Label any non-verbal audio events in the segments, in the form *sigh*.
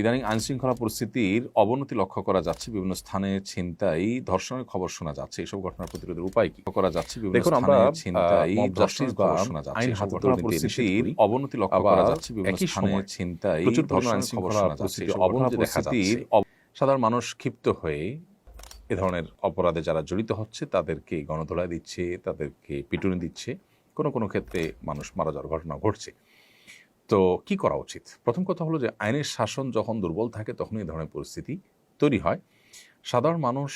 ইদানিং আইন শৃঙ্খলা পরিস্থিতির অবনতি লক্ষ্য করা যাচ্ছে। বিভিন্ন স্থানে ছিনতাই ধর্ষণের খবর শোনা যাচ্ছে। এইসব ঘটনার প্রতিরোধের উপায় কি? করা যাচ্ছে। বিভিন্ন দেখুন, স্থানে আমরা, ছিনতাই ধর্ষণের খবর শোনা যাচ্ছে। আইন হাতে তুলে পরিস্থিতির অবনতি লক্ষ্য করা যাচ্ছে। বিভিন্ন স্থানে ছিনতাই ধর্ষণের খবর শোনা যাচ্ছে। অবনতি দেখা যাচ্ছে। সাধারণ মানুষ ক্ষিপ্ত হয়ে এ ধরনের অপরাধে যারা জড়িত হচ্ছে তাদেরকে গণধোলাই দিচ্ছে তাদেরকে পিটুনি দিচ্ছে। কোনো কোনো ক্ষেত্রে মানুষ মারা যাওয়ার ঘটনা ঘটছে। তো কি করা উচিত? প্রথম কথা হলো যে আইনের শাসন যখন দুর্বল থাকে তখন এই ধরনের পরিস্থিতি তৈরি হয়। সাধারণ মানুষ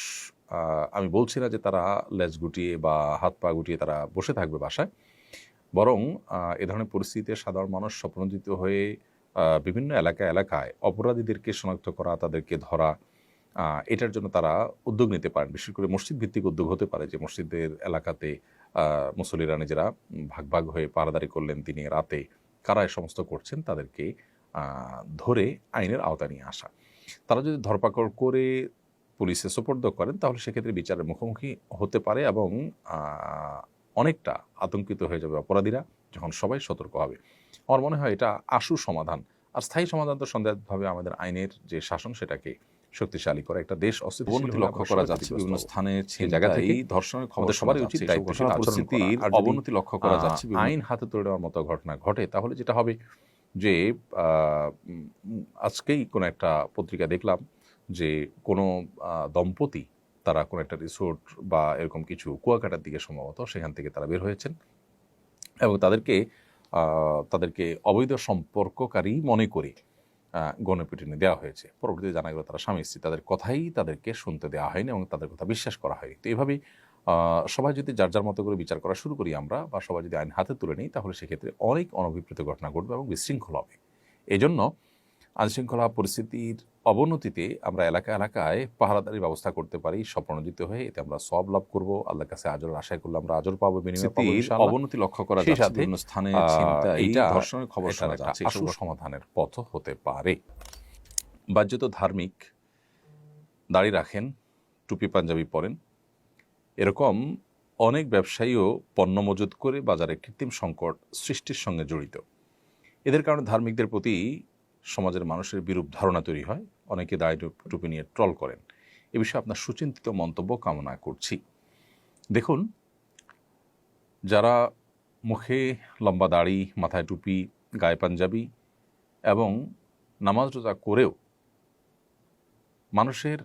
আমি বলছি না যে তারা লেজ গুটিয়ে বা হাত পা গুটিয়ে তারা বসে থাকবে বাসায়। বরং এ ধরনের পরিস্থিতিতে সাধারণ মানুষ স্বপ্নজিত হয়ে বিভিন্ন এলাকা এলাকায় অপরাধীদেরকে শনাক্ত করা তাদেরকে ধরা এটার জন্য তারা উদ্যোগ নিতে পারেন। বিশেষ করে মসজিদ ভিত্তিক উদ্যোগ হতে পারে যে মসজিদের এলাকাতে আহ, মুসল্লিরা নিজেরা ভাগ ভাগ হয়ে পাহারাদারি করলেন তিনি রাতে। কারা এ সমস্ত করছেন তাদেরকে ধরে আইনের আওতায় নিয়ে আসা। তারা যদি ধরপাকড় করে পুলিশে সোপর্দ করেন, তাহলে সেক্ষেত্রে বিচারের মুখোমুখি হতে পারে এবং অনেকটা আতঙ্কিত হয়ে যাবে অপরাধীরা যখন সবাই সতর্ক হবে। আমার মনে হয় এটা আশু সমাধান। আর স্থায়ী সমাধান তো সন্দেহভাবে আমাদের আইনের যে শাসন সেটাকে শক্তিশালী করে। একটা দেশ অবনতি লক্ষ্য করা যাচ্ছে বিভিন্ন স্থানে সেই জায়গা থেকে ধর্ষণের খবর সবারই উচিত দায়িত্বশীল পরিস্থিতির অবনতি লক্ষ্য করা যাচ্ছে আইন হাতে তুলে দেওয়ার মতো ঘটনা ঘটে তাহলে যেটা হবে যে আজকেই কোনো একটা পত্রিকা দেখলাম যে কোনো দম্পতি তারা কোনো একটা রিসোর্ট বা এরকম কিছু কুয়াকাটার দিকে সম্ভবত সেখান থেকে তারা বের হয়েছেন এবং তাদেরকে আহ, তাদেরকে অবৈধ সম্পর্ককারী মনে করে গণপিটুনি দেওয়া হয়েছে। পরবর্তীতে জানা গেল তারা স্বামী স্ত্রী, তাদের কথাই তাদেরকে শুনতে দেওয়া হয়নি এবং তাদের কথা বিশ্বাস করা হয়নি। তো এভাবে সবাই যদি যার যার মতো করে বিচার করা শুরু করি আমরা বা সবাই যদি আইন হাতে তুলে নিই, তাহলে সেক্ষেত্রে অনেক অনভিপ্রেত ঘটনা ঘটবে এবং বিশৃঙ্খল হবে। এই জন্য আইনশৃঙ্খলা পরিস্থিতির অবনতিতে আমরা এলাকা এলাকায় পাহারাদারির ব্যবস্থা করতে পারি স্বপ্নজিত হয়ে এতে আমরা সব লাভ করব। আল্লাহর কাছে আজর আশায় করলে আমরা আজর পাবো বিনিময়। অবনতি লক্ষ্য করা যাচ্ছে বিভিন্ন স্থানে এইটা ধর্ষণের খবর শোনা যাচ্ছে সমাধানের পথ হতে পারে। বাহ্যত ধার্মিক দাড়ি রাখেন টুপি পাঞ্জাবি পরেন। এরকম অনেক ব্যবসায়ীও পণ্য মজুত করে বাজারে কৃত্রিম সংকট সৃষ্টির সঙ্গে জড়িত। এদের কারণে ধার্মিকদের প্রতি সমাজের মানুষের বিরূপ ধারণা তৈরি হয়। অনেকে টুপ- টুপি নিয়ে ট্রল করেন। এ বিষয়ে আপনার সুচিন্তিত মন্তব্য কামনা করছি। দেখুন, যারা মুখে লম্বা দাড়ি, মাথায় টুপি, গায়ে পাঞ্জাবি এবং নামাজ রোজা করেও মানুষের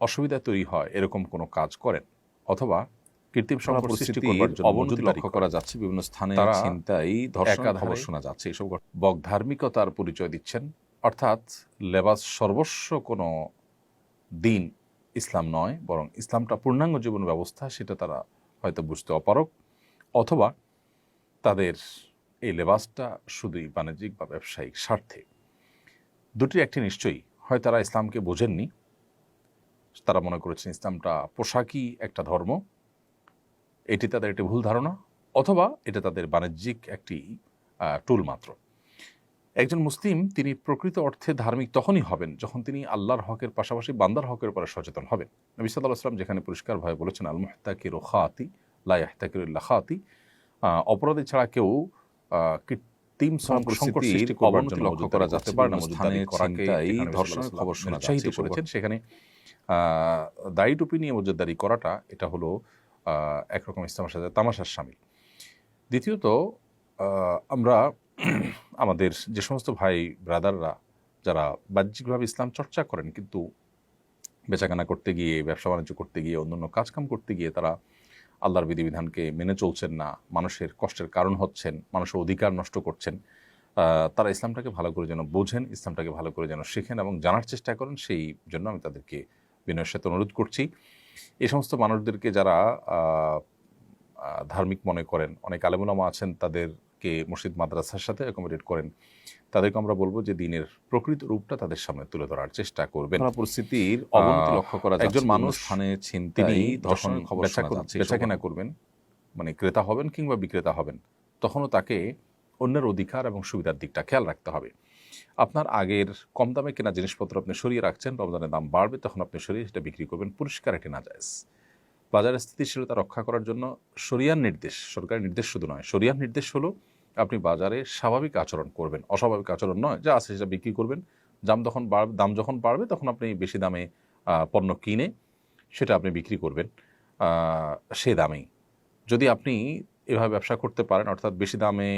অসুবিধা তৈরি হয়, এরকম কোনো কাজ করেন। অথবা কৃত্রিম সংকট সৃষ্টি করবার জন্য অবনতি লক্ষ্য করা যাচ্ছে বিভিন্ন স্থানে ধর্ষণের একাধারে খবর শোনা যাচ্ছে এইসব ঘট- বক ধার্মিকতার পরিচয় দিচ্ছেন। অর্থাৎ লেবাস সর্বস্ব কোনো দিন ইসলাম নয় বরং ইসলামটা পূর্ণাঙ্গ জীবন ব্যবস্থা সেটা তারা হয়তো বুঝতে অপারক অথবা তাদের এই লেবাসটা শুধুই বাণিজ্যিক বা ব্যবসায়িক স্বার্থে। দুটি একটি নিশ্চয়ই হয় তারা ইসলামকে বোঝেননি তারা মনে করেছেন ইসলামটা পোশাকই একটা ধর্ম এটি তাদের একটি ভুল ধারণা অথবা এটা তাদের বাণিজ্যিক একটি টুল মাত্র। একজন মুসলিম তিনি প্রকৃত অর্থে ধার্মিক তখনই হবেন যখন তিনি আল্লাহর হকের পাশাপাশি বান্দার হকের উপরে সচেতন হবেন। নবী সাল্লাহ আসলাম যেখানে পরিষ্কারভাবে বলেছেন আল মুহতাকির খাতি লাহতাকির খাতি অপরাধী ছাড়া কেউ আহ, কৃত্রিম অবনতি লক্ষ্য করা যাচ্ছে। পারে না স্থানে স্থানে করাকে ছিনতাই এখানে ধর্ষণের খবর শোনা উৎসাহিত করেছেন। করেছেন সেখানে আহ, দাড়ি টুপি নিয়ে মজুদারি করাটা এটা হলো একরকম ইসলামের সাথে তামাশার সামিল। দ্বিতীয়ত আমরা *clears throat* আমাদের যে সমস্ত ভাই, ব্রাদাররা যারা বাহ্যিকভাবে ইসলাম চর্চা করেন, কিন্তু বেচাকেনা করতে গিয়ে, ব্যবসা বাণিজ্য করতে গিয়ে, অন্যান্য কাজকাম করতে গিয়ে তারা আল্লাহর বিধিবিধানকে মেনে চলছেন না, মানুষের কষ্টের কারণ হচ্ছেন, মানুষের অধিকার নষ্ট করছেন তারা ইসলামটাকে ভালো করে যেন বোঝেন, ইসলামটাকে ভালো করে যেন শেখেন এবং জানার চেষ্টা করেন, সেই জন্য আমি তাদেরকে বিনয়ের সাথে অনুরোধ করছি। এই সমস্ত মানুষদেরকে যারা ধার্মিক মনে করেন অনেক আলেমুলামা আছেন তাদেরকে মসজিদ মাদ্রাসার সাথে অ্যাকোমোডেট করেন তাদেরকে আমরা বলব যে দিনের প্রকৃত রূপটা তাদের সামনে তুলে ধরার চেষ্টা করবেন। পরিস্থিতির অবনতি লক্ষ্য করা একজন মানুষ স্থানে তিনি ছিনতাই যখন ধর্ষণের খবর বেচাকেনা কেনা করবেন মানে ক্রেতা হবেন কিংবা বিক্রেতা হবেন তখনও তাকে অন্যের অধিকার এবং সুবিধার দিকটা খেয়াল রাখতে হবে। আপনার আগের কম দামে কেনা জিনিসপত্র আপনি সরিয়ে রাখছেন, রমজানের দাম বাড়বে, তখন আপনি সরিয়ে সেটা বিক্রি করবেন পরিষ্কার এটি না যায় বাজারের স্থিতিশীলতা রক্ষা করার জন্য সরিয়ার নির্দেশ, সরকারের নির্দেশ শুধু নয় সরিয়ার নির্দেশ হলো আপনি বাজারে স্বাভাবিক আচরণ করবেন। অস্বাভাবিক আচরণ নয়, যা আছে সেটা বিক্রি করবেন। দাম যখন বাড়বে দাম যখন বাড়বে, তখন আপনি বেশি দামে পণ্য কিনে সেটা আপনি বিক্রি করবেন সে দামেই। যদি আপনি এভাবে ব্যবসা করতে পারেন, অর্থাৎ বেশি দামে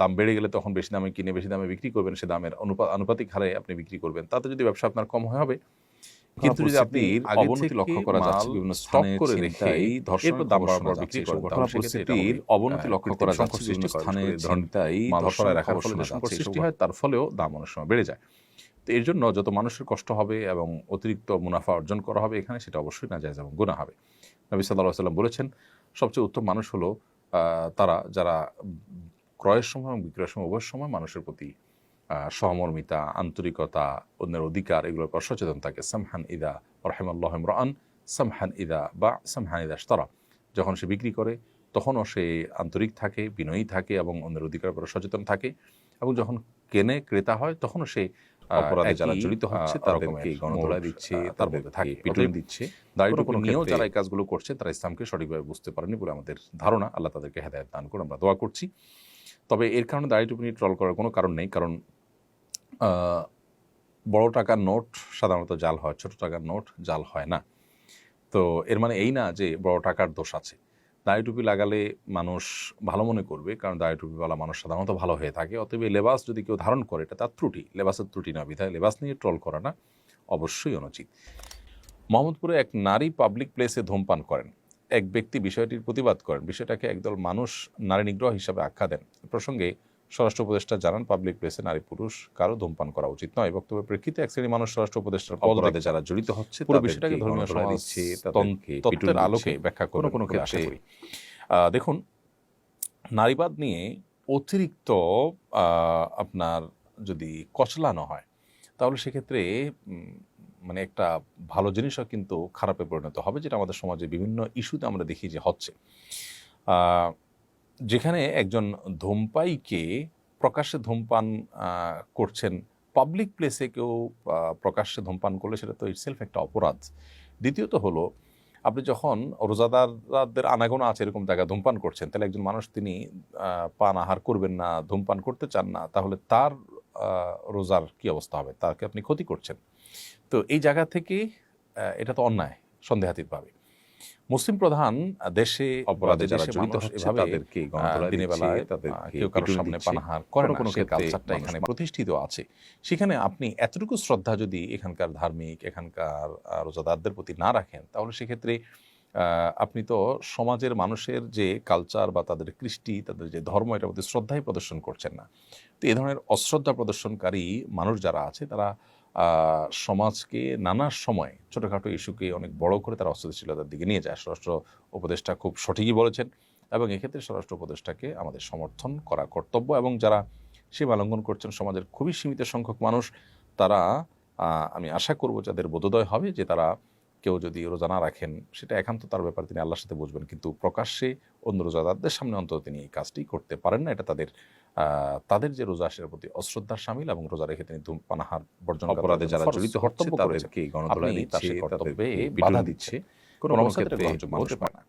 দাম বেড়ে গেলে তখন বেশি দামে কিনে বেশি দামে বিক্রি করবেন সে দামের অনুপাত আনুপাতিক হারে আপনি বিক্রি করবেন। তাতে যদি ব্যবসা আপনার কম হয় হবে। কিন্তু যদি আপনি অবনতি লক্ষ্য করা যাচ্ছে বিভিন্ন স্টক করে রেখে দাম বাড়ানোর বিক্রি পরিস্থিতির অবনতি লক্ষ্য করা যাচ্ছে বিভিন্ন স্থানে রাখার ফলে সংকট সৃষ্টি হয় তার ফলেও দাম অনেক সময় বেড়ে যায়। তো এর জন্য যত মানুষের কষ্ট হবে এবং অতিরিক্ত মুনাফা অর্জন করা হবে এখানে সেটা অবশ্যই না যায় এবং গুণা হবে। নবী সাল্লাহ সাল্লাম বলেছেন সবচেয়ে উত্তম মানুষ হলো তারা যারা ক্রয়ের সময় এবং বিক্রয়ের সময় উভয় সময় মানুষের প্রতি সহমর্মিতা, আন্তরিকতা, অন্যের অধিকার, এগুলোর উপর সচেতন থাকে। সামহান ইদা রহেমাল্লাহ ইমরান, সামহান ইদা বা সামহান ইদা তারা যখন সে বিক্রি করে, তখনও সে আন্তরিক থাকে, বিনয়ী থাকে এবং অন্যের অধিকারের উপর সচেতন থাকে এবং যখন কেনে, ক্রেতা হয়, তখনও সে অপরাধে যারা জড়িত হচ্ছে তাদেরকে রকমের দিচ্ছে, তার মধ্যে থাকে পিটুনি দিচ্ছে। নিয়েও যারা এই কাজগুলো করছে তারা ইসলামকে সঠিকভাবে বুঝতে পারেনি বলে আমাদের ধারণা। আল্লাহ তাদেরকে হেদায়ত দান করে আমরা দোয়া করছি। তবে এর কারণে দাড়িটুকু নিয়ে ট্রল করার কোনো কারণ নেই কারণ আহ, বড় টাকার নোট সাধারণত জাল হয় ছোট টাকার নোট জাল হয় না। তো এর মানে এই না যে বড় টাকার দোষ আছে। দাড়ি টুপি লাগালে মানুষ ভালো মনে করবে, কারণ দাঁড়ি টুপি বলা মানুষ সাধারণত ভালো হয়ে থাকে। অতএব লেবাস যদি কেউ ধারণ করে, এটা তার ত্রুটি। লেবাসের ত্রুটি না, বিধায় লেবাস নিয়ে ট্রল করা না, অবশ্যই অনুচিত। মোহাম্মদপুরে এক নারী পাবলিক প্লেসে ধূমপান করেন। এক ব্যক্তি বিষয়টির প্রতিবাদ করেন। বিষয়টাকে একদল মানুষ নারী নিগ্রহ হিসাবে আখ্যা দেন। প্রসঙ্গে স্বরাষ্ট্র উপদেষ্টা জানান পাবলিক প্লেসে নারী পুরুষ কারও ধূমপান করা উচিত নয়। বক্তব্যের প্রেক্ষিতে এক শ্রেণি মানুষ স্বরাষ্ট্র উপদেষ্টার অপরাধে যারা জড়িত হচ্ছে পুরো বিষয়টাকে ধর্মীয় সমাজ তত্ত্বের আলোকে ব্যাখ্যা করবেন কোনো ক্ষেত্রে দেখুন নারীবাদ নিয়ে অতিরিক্ত আহ, আপনার যদি কচলানো হয় তাহলে সেক্ষেত্রে মানে একটা ভালো জিনিসও কিন্তু খারাপে পরিণত হবে যেটা আমাদের সমাজে বিভিন্ন ইস্যুতে আমরা দেখি যে হচ্ছে। আহ, যেখানে একজন ধূমপাইকে প্রকাশ্যে ধূমপান করছেন পাবলিক প্লেসে কেউ প্রকাশ্যে ধূমপান করলে সেটা তো ইটসেলফ একটা অপরাধ। দ্বিতীয়ত হলো, আপনি যখন রোজাদারদের আনাগোনা আছে এরকম জায়গায় ধূমপান করছেন, তাহলে একজন মানুষ তিনি পান আহার করবেন না, ধূমপান করতে চান না, তাহলে তার রোজার কি অবস্থা হবে? তাকে আপনি ক্ষতি করছেন। তো এই জায়গা থেকে এটা তো অন্যায়, সন্দেহাতীতভাবে। মুসলিম প্রধান দেশে অপরাধে যারা জড়িত হচ্ছে তাদেরকে আহ, বেলায় কেউ কারোর সামনে পানাহার করে কোনো কালচারটা এখানে প্রতিষ্ঠিত আছে। সেখানে আপনি এতটুকু শ্রদ্ধা যদি এখানকার ধার্মিক এখানকার রোজাদারদের প্রতি না রাখেন তাহলে সেক্ষেত্রে আহ, আপনি তো সমাজের মানুষের যে কালচার বা তাদের কৃষ্টি তাদের যে ধর্ম এটার প্রতি শ্রদ্ধাই প্রদর্শন করছেন না। তো এই ধরনের অশ্রদ্ধা প্রদর্শনকারী মানুষ যারা আছে তারা সমাজকে নানা সময় ছোটোখাটো ইস্যুকে অনেক বড় করে তারা অস্থিতিশীলতার দিকে নিয়ে যায়। স্বরাষ্ট্র উপদেষ্টা খুব সঠিকই বলেছেন এবং এক্ষেত্রে স্বরাষ্ট্র উপদেষ্টাকে আমাদের সমর্থন করা কর্তব্য এবং যারা সীমা লঙ্ঘন করছেন সমাজের খুবই সীমিত সংখ্যক মানুষ, তারা আমি আশা করব যাদের বোধোদয় হবে যে তারা কেউ যদি রোজা না রাখেন সেটা একান্ত তার ব্যাপারে তিনি আল্লাহর সাথে বুঝবেন। কিন্তু প্রকাশ্যে অন্য রোজাদারদের সামনে অন্তত তিনি এই কাজটি করতে পারেন না। এটা তাদের আহ, তাদের যে রোজা সেটার প্রতি অশ্রদ্ধার সামিল এবং রোজা রেখে তিনি ধূমপানাহার বর্জন অপরাধে যারা জড়িত কর্তব্য তাদেরকে দিচ্ছে, কর্তব্যে বাধা দিচ্ছে। কোনো অবস্থা অবস্থাতে গ্রহণযোগ্য হতে পারে না।